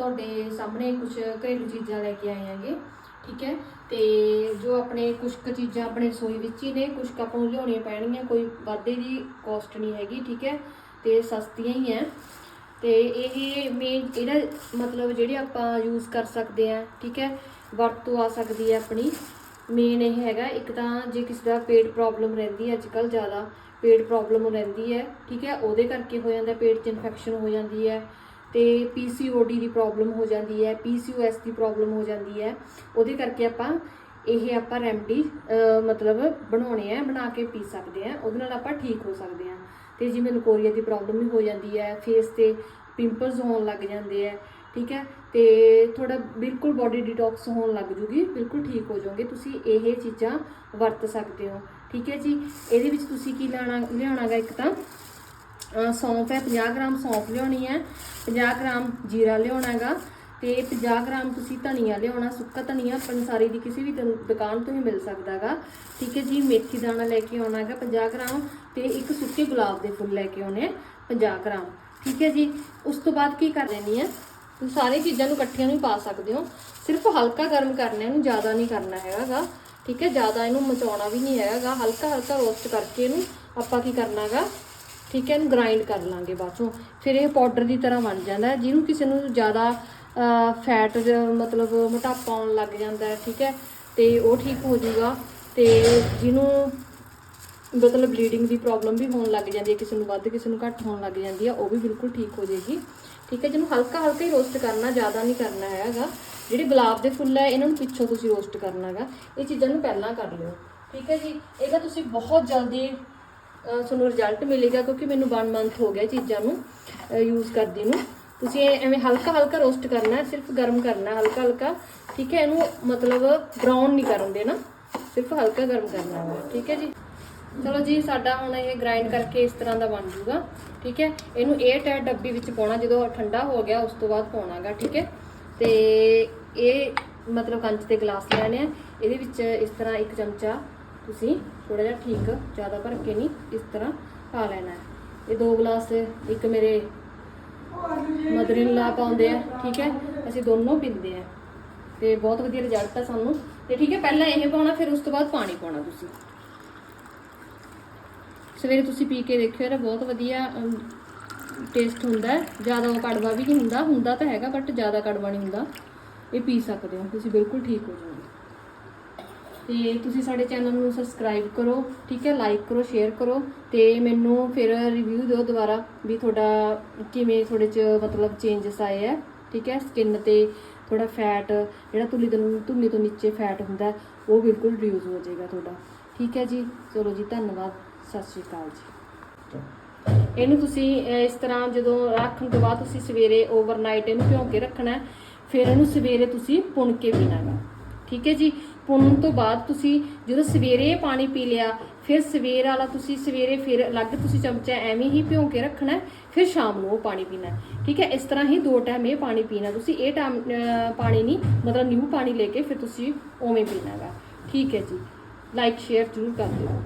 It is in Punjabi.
ਤੁਹਾਡੇ ਸਾਹਮਣੇ ਕੁਝ ਘਰੇਲੂ ਚੀਜ਼ਾਂ ਲੈ ਕੇ ਆਏ ਆਂਗੇ ਠੀਕ ਹੈ? ਤੇ ਜੋ ਆਪਣੇ ਕੁਝ ਕੁ ਚੀਜ਼ਾਂ ਆਪਣੇ ਰਸੋਈ ਵਿੱਚ ਹੀ ਨੇ ਕੁਝ ਕੁ ਆਪਾਂ ਨੂੰ ਲਿਆਉਣੀਆਂ ਪੈਣਗੀਆਂ, ਕੋਈ ਵਾਧੇ ਦੀ ਕੋਸਟ ਨਹੀਂ ਹੈਗੀ, ਠੀਕ ਹੈ? ਤੇ ਸਸਤੀਆਂ ਹੀ ਹੈ। ਤੇ ਇਹ ਮੇਨ ਇਹਦਾ ਮਤਲਬ ਜਿਹੜੇ ਆਪਾਂ ਯੂਜ਼ ਕਰ ਸਕਦੇ ਆ ਠੀਕ ਹੈ? ਵਰਤੋਂ ਆ ਸਕਦੀ ਹੈ ਆਪਣੀ। ਮੇਨ ਇਹ ਹੈਗਾ, ਇੱਕ ਤਾਂ ਜੇ ਕਿਸੇ ਦਾ ਪੇਟ ਪ੍ਰੋਬਲਮ ਰਹਿੰਦੀ ਹੈ ਅੱਜ ਕੱਲ ਜ਼ਿਆਦਾ ਪੇਟ ਪ੍ਰੋਬਲਮ ਰਹਿੰਦੀ ਹੈ, ਠੀਕ ਹੈ? ਉਹਦੇ ਕਰਕੇ ਹੋ ਜਾਂਦਾ, ਪੇਟ 'ਚ ਇਨਫੈਕਸ਼ਨ ਹੋ ਜਾਂਦੀ ਹੈ। ਤੇ ਪੀਸੀਓਡੀ ਦੀ ਪ੍ਰੋਬਲਮ ਹੋ ਜਾਂਦੀ ਹੈ ਪੀਸੀਓਐਸ ਦੀ ਪ੍ਰੋਬਲਮ ਹੋ ਜਾਂਦੀ ਹੈ। ਉਹਦੇ ਕਰਕੇ ਆਪਾਂ ਇਹ ਆਪਾਂ ਰੈਮਡੀ ਮਤਲਬ ਬਣਾਉਣੇ ਆ, ਬਣਾ ਕੇ ਪੀ ਸਕਦੇ ਆ। ਉਹਦੇ ਨਾਲ ਆਪਾਂ ਠੀਕ ਹੋ ਸਕਦੇ ਆ। ਤੇ ਜਿਵੇਂ ਲਕੋਰੀਆ ਦੀ ਪ੍ਰੋਬਲਮ ਵੀ ਹੋ ਜਾਂਦੀ ਹੈ ਫੇਸ ਤੇ ਪਿੰਪਲਸ ਹੋਣ ਲੱਗ ਜਾਂਦੇ ਆ, ਠੀਕ ਹੈ? ਤੇ ਥੋੜਾ ਬਿਲਕੁਲ ਬਾਡੀ ਡਿਟੌਕਸ ਹੋਣ ਲੱਗ ਜੂਗੀ, ਬਿਲਕੁਲ ਠੀਕ ਹੋ ਜਾਓਗੇ। ਤੁਸੀਂ ਇਹ ਚੀਜ਼ਾਂ ਵਰਤ ਸਕਦੇ ਹੋ, ਠੀਕ ਹੈ ਜੀ? ਇਹਦੇ ਵਿੱਚ ਤੁਸੀਂ ਕੀ ਲੈਣਾ ਲਿਆਉਣਾਗਾ ਇੱਕ ਤਾਂ? ਸੌਂਫ ਹੈ 50 ਗ੍ਰਾਮ ਸੌਂਫ ਲਿਆਉਣੀ ਹੈ 50 ਗ੍ਰਾਮ ਜੀਰਾ ਲਿਆਉਣਾ ਲਿਆਉਣਾਗਾ ਤੇ 50 ਗ੍ਰਾਮ ਤੁਸੀਂ ਧਨੀਆ ਲਿਆਉਣਾ, ਸੁੱਕਾ ਧਨੀਆ ਪੰਸਾਰੀ ਦੀ ਕਿਸੇ ਵੀ ਦੁਕਾਨ ਤੋਂ ਹੀ ਮਿਲ ਸਕਦਾ ਸਕਦਾਗਾ ਠੀਕ ਹੈ ਜੀ, ਮੇਥੀ ਦਾਣਾ ਲੈ ਕੇ ਆਉਣਾ ਹੈਗਾ 50 ਗ੍ਰਾਮ ਤੇ ਇੱਕ ਸੁੱਕੇ ਗੁਲਾਬ ਦੇ ਫੁੱਲ ਲੈ ਕੇ ਆਉਣੇ ਆ 50 ਗ੍ਰਾਮ। ਠੀਕ ਹੈ ਜੀ, ਉਸ ਤੋਂ ਬਾਅਦ ਕੀ ਕਰ ਲੈਣੀ ਹੈ? ਤੁਸੀਂ ਸਾਰੇ ਚੀਜ਼ਾਂ ਨੂੰ ਇਕੱਠੀਆਂ ਨਹੀਂ ਪਾ ਸਕਦੇ ਹੋ। ਸਿਰਫ ਹਲਕਾ ਗਰਮ ਕਰਨਾ, ਇਹਨੂੰ ਜ਼ਿਆਦਾ ਨਹੀਂ ਕਰਨਾ ਹੈਗਾਗਾ ਠੀਕ ਹੈ, ਜ਼ਿਆਦਾ ਇਹਨੂੰ ਮਚਾਉਣਾ ਵੀ ਨਹੀਂ ਹੈਗਾਗਾ ਹਲਕਾ ਹਲਕਾ ਰੋਸਟ ਕਰਕੇ ਇਹਨੂੰ ਆਪਾਂ ਕੀ ਕਰਨਾਗਾ ਠੀਕ ਹੈ, ਇਹਨੂੰ ਗ੍ਰਾਈਂਡ ਕਰ ਲਾਂਗੇ ਬਾਅਦ ਚੋਂ। ਫਿਰ ਇਹ ਪਾਊਡਰ ਦੀ ਤਰ੍ਹਾਂ ਬਣ ਜਾਂਦਾ ਜਿਹਨੂੰ ਕਿਸੇ ਨੂੰ ਜ਼ਿਆਦਾ ਫੈਟ ਮਤਲਬ ਮੋਟਾਪਾ ਆਉਣ ਲੱਗ ਜਾਂਦਾ ਠੀਕ ਹੈ। ਤੇ ਉਹ ਠੀਕ ਹੋ ਜਾਊਗਾ ਤੇ ਜਿਹਨੂੰ ਮਤਲਬ ਬਲੀਡਿੰਗ ਦੀ ਪ੍ਰੋਬਲਮ ਵੀ ਹੋਣ ਲੱਗ ਜਾਂਦੀ ਹੈ, ਕਿਸੇ ਨੂੰ ਵੱਧ, ਕਿਸੇ ਨੂੰ ਘੱਟ ਹੋਣ ਲੱਗ ਜਾਂਦੀ ਹੈ, ਉਹ ਵੀ ਬਿਲਕੁਲ ਠੀਕ ਹੋ ਜਾਏਗੀ। ਠੀਕ ਹੈ, ਜਿਹਨੂੰ ਹਲਕਾ ਹਲਕਾ ਹੀ ਰੋਸਟ ਕਰਨਾ, ਜ਼ਿਆਦਾ ਨਹੀਂ ਕਰਨਾ ਹੈਗਾ। ਜਿਹੜੇ ਗੁਲਾਬ ਦੇ ਫੁੱਲ ਹੈ, ਇਹਨਾਂ ਨੂੰ ਪਿੱਛੋਂ ਤੁਸੀਂ ਰੋਸਟ ਕਰਨਾ ਹੈਗਾ। ਇਹ ਚੀਜ਼ਾਂ ਨੂੰ ਪਹਿਲਾਂ ਕਰ ਲਿਓ। ਠੀਕ ਹੈ ਜੀ ਇਹਦਾ ਤੁਸੀਂ ਬਹੁਤ ਜਲਦੀ ਤੁਹਾਨੂੰ ਰਿਜ਼ਲਟ ਮਿਲੇਗਾ ਕਿਉਂਕਿ ਮੈਨੂੰ 1 ਮੰਥ ਹੋ ਗਿਆ ਚੀਜ਼ਾਂ ਨੂੰ ਯੂਜ਼ ਕਰਦੀ ਨੂੰ। ਤੁਸੀਂ ਐਵੇਂ ਹਲਕਾ ਹਲਕਾ ਰੋਸਟ ਕਰਨਾ, ਸਿਰਫ ਗਰਮ ਕਰਨਾ, ਹਲਕਾ ਹਲਕਾ, ਠੀਕ ਹੈ? ਇਹਨੂੰ ਮਤਲਬ ਬਰਾਊਨ ਨਹੀਂ ਕਰਨ ਦੇਣਾ, ਸਿਰਫ ਹਲਕਾ ਗਰਮ ਕਰਨਾ ਹੈ ਠੀਕ ਹੈ ਜੀ? ਚਲੋ ਜੀ, ਸਾਡਾ ਹੁਣ ਇਹ ਗ੍ਰਾਈਂਡ ਕਰਕੇ ਇਸ ਤਰ੍ਹਾਂ ਦਾ ਬਣ ਜੂਗਾ ਠੀਕ ਹੈ? ਇਹਨੂੰ 에ਅਰ ਟਾਈਟ ਡੱਬੀ ਵਿੱਚ ਪਾਉਣਾ, ਜਦੋਂ ਠੰਡਾ ਹੋ ਗਿਆ, ਉਸ ਤੋਂ ਬਾਅਦ ਪਾਉਣਾਗਾ, ਠੀਕ ਹੈ? ਤੇ ਇਹ ਮਤਲਬ ਕੰਚ ਦੇ ਗਲਾਸ ਲੈਣੇ ਆ। ਇਹਦੇ ਵਿੱਚ ਇਸ ਤਰ੍ਹਾਂ ਇੱਕ ਚਮਚਾ ਤੁਸੀਂ ਥੋੜਾ ਜਿਹਾ ਠੀਕ ਜ਼ਿਆਦਾ ਭਰ ਕੇ ਨਹੀਂ ਇਸ ਤਰ੍ਹਾਂ ਪਾ ਲੈਣਾ ਹੈ। ਇਹ ਦੋ ਗਲਾਸ ਇੱਕ ਮੇਰੇ ਮਦਰ ਇਨ ਲਾ ਪਾਉਂਦੇ ਆ, ਠੀਕ ਹੈ? ਅਸੀਂ ਦੋਨੋਂ ਪੀਂਦੇ ਆ। ਤੇ ਬਹੁਤ ਵਧੀਆ ਰਿਜ਼ਲਟ ਆ ਸਾਨੂੰ। ਤੇ ਠੀਕ ਹੈ, ਪਹਿਲਾਂ ਇਹ ਪਾਉਣਾ, ਫਿਰ ਉਸ ਤੋਂ ਬਾਅਦ ਪਾਣੀ ਪਾਉਣਾ ਤੁਸੀਂ। ਸਵੇਰੇ ਤੁਸੀਂ ਪੀ ਕੇ ਦੇਖਿਓ, ਇਹਦਾ ਬਹੁਤ ਵਧੀਆ ਟੇਸਟ ਹੁੰਦਾ ਜ਼ਿਆਦਾ ਉਹ ਕੜਵਾ ਵੀ ਨਹੀਂ ਹੁੰਦਾ ਹੁੰਦਾ ਤਾਂ ਹੈਗਾ ਬਟ ਜ਼ਿਆਦਾ ਕੜਵਾ ਨਹੀਂ ਹੁੰਦਾ। ਇਹ ਪੀ ਸਕਦੇ ਹੋ, ਤੁਸੀਂ ਬਿਲਕੁਲ ਠੀਕ ਹੋ ਜਾਓ ਤੇ ਤੁਸੀਂ ਸਾਡੇ ਚੈਨਲ ਨੂੰ ਸਬਸਕ੍ਰਾਈਬ ਕਰੋ, ਠੀਕ ਹੈ? ਲਾਈਕ ਕਰੋ ਸ਼ੇਅਰ ਕਰੋ ਤੇ ਮੈਨੂੰ ਫਿਰ ਰਿਵਿਊ ਦਿਓ ਦੁਬਾਰਾ ਵੀ ਤੁਹਾਡਾ ਕਿਵੇਂ ਤੁਹਾਡੇ ਚ ਮਤਲਬ ਚੇਂਜਸ ਆਏ ਆ, ਠੀਕ ਹੈ? ਸਕਿਨ ਤੇ ਥੋੜਾ ਫੈਟ ਜਿਹੜਾ ਤੁਲੀ ਤੋਂ ਤੁਲੀ ਤੋਂ ਨੀਚੇ ਫੈਟ ਹੁੰਦਾ, ਉਹ ਬਿਲਕੁਲ ਰਿਡਿਊਸ ਹੋ ਜਾਏਗਾ ਤੁਹਾਡਾ, ਠੀਕ ਹੈ ਜੀ? ਚਲੋ ਜੀ, ਧੰਨਵਾਦ, ਸਤਿ ਸ਼੍ਰੀ ਅਕਾਲ ਜੀ। ਇਹਨੂੰ ਤੁਸੀਂ ਇਸ ਤਰ੍ਹਾਂ ਜਦੋਂ ਰੱਖਣ ਤੋਂ ਬਾਅਦ ਤੁਸੀਂ ਸਵੇਰੇ ਓਵਰਨਾਈਟ ਇਹਨੂੰ ਭਿਉਂ ਕੇ ਰੱਖਣਾ, ਫਿਰ ਇਹਨੂੰ ਸਵੇਰੇ ਤੁਸੀਂ ਪੁਣ ਕੇ ਪੀਣਾ ਹੈ ਠੀਕ ਹੈ ਜੀ? ਪੁਣਨ ਤੋਂ ਬਾਅਦ ਤੁਸੀਂ ਜਦੋਂ ਸਵੇਰੇ ਇਹ ਪਾਣੀ ਪੀ ਲਿਆ, ਫਿਰ ਸਵੇਰ ਵਾਲਾ ਤੁਸੀਂ ਸਵੇਰੇ ਫਿਰ ਅਲੱਗ ਤੁਸੀਂ ਚਮਚਾ ਐਵੇਂ ਹੀ ਭਿਉਂ ਕੇ ਰੱਖਣਾ, ਫਿਰ ਸ਼ਾਮ ਨੂੰ ਉਹ ਪਾਣੀ ਪੀਣਾ। ਠੀਕ ਹੈ? ਇਸ ਤਰ੍ਹਾਂ ਹੀ ਦੋ ਟਾਈਮ ਇਹ ਪਾਣੀ ਪੀਣਾ। ਤੁਸੀਂ ਇਹ ਟਾਈਮ ਪਾਣੀ ਨਹੀਂ, ਮਤਲਬ ਨਿਊ ਪਾਣੀ ਲੈ ਕੇ ਫਿਰ ਤੁਸੀਂ ਉਵੇਂ ਪੀਣਾ ਹੈਗਾ ਠੀਕ ਹੈ ਜੀ। ਲਾਈਕ ਸ਼ੇਅਰ ਜ਼ਰੂਰ ਕਰ ਦਿਓ।